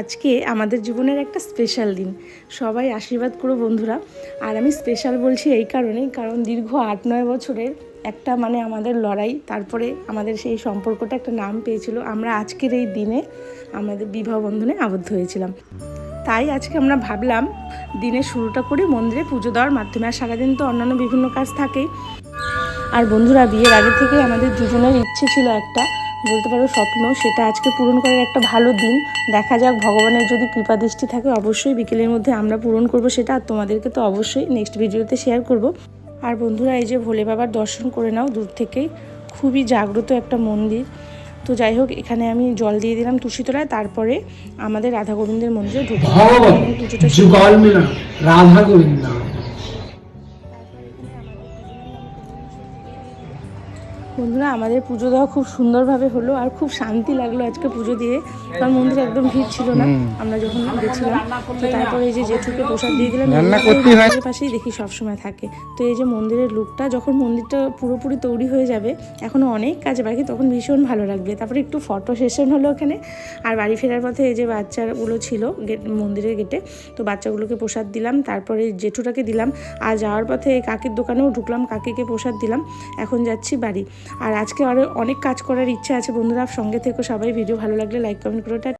আজকে আমাদের জীবনের একটা স্পেশাল দিন। সবাই আশীর্বাদ করো বন্ধুরা। আর আমি স্পেশাল বলছি এই কারণেই, কারণ দীর্ঘ আট নয় বছরের একটা মানে আমাদের লড়াই, তারপরে আমাদের সেই সম্পর্কটা একটা নাম পেয়েছিল। আমরা আজকের এই দিনে আমাদের বিবাহ বন্ধনে আবদ্ধ হয়েছিলাম। তাই আজকে আমরা ভাবলাম, দিনের শুরুটা করে মন্দিরে পুজো দেওয়ার মাধ্যমে, আর সারাদিন তো অন্যান্য বিভিন্ন কাজ থাকেই। আর বন্ধুরা, বিয়ের আগে থেকে আমাদের দুজনের ইচ্ছে ছিল একটা বলতে পারো স্বপ্ন সেটা আজকে পূরণ করার একটা ভালো দিন। দেখা যাক ভগবানের যদি কৃপা দৃষ্টি থাকে অবশ্যই বিকেলের মধ্যে আমরা পূরণ করব সেটা আর তোমাদেরকে তো অবশ্যই নেক্সট ভিডিওতে শেয়ার করব। আর বন্ধুরা এই যে ভোলে বাবার দর্শন করে নাও দূর থেকেই। খুবই জাগ্রত একটা মন্দির। তো যাই হোক এখানে আমি জল দিয়ে দিলাম তুলসীতলায় তারপরে আমাদের রাধা গোবিন্দের মন্দিরে ঢুকলাম মিলন রাধা গোবিন্দ। বন্ধুরা আমাদের পুজো দেওয়া খুব সুন্দরভাবে হলো আর খুব শান্তি লাগল আজকে পুজো দিয়ে। কারণ মন্দিরে একদম ভিড় ছিল না। আমরা যখন গেছিলাম তো তারপরে এই যে জেঠুকে প্রসাদ দিয়ে দিলাম মন্দিরের পাশেই দেখি সবসময় থাকে। তো এই যে মন্দিরের লুকটা যখন মন্দিরটা পুরোপুরি তৈরি হয়ে যাবে এখনও অনেক কাজ বাকি তখন ভীষণ ভালো লাগবে। তারপরে একটু ফটো সেশন হলো ওখানে। আর বাড়ি ফেরার পথে এই যে বাচ্চাগুলো ছিল গেট মন্দিরের গেটে তো বাচ্চাগুলোকে প্রসাদ দিলাম। তারপরে জেঠুটাকে দিলাম। আর যাওয়ার পথে এই কাকির দোকানেও ঢুকলাম কাকিকে প্রসাদ দিলাম। এখন যাচ্ছি বাড়ি। আর আজকে আরও অনেক কাজ করার ইচ্ছা আছে বন্ধুরা। সঙ্গে থেকে, সবাই ভিডিও ভালো লাগলে লাইক কমেন্ট করে।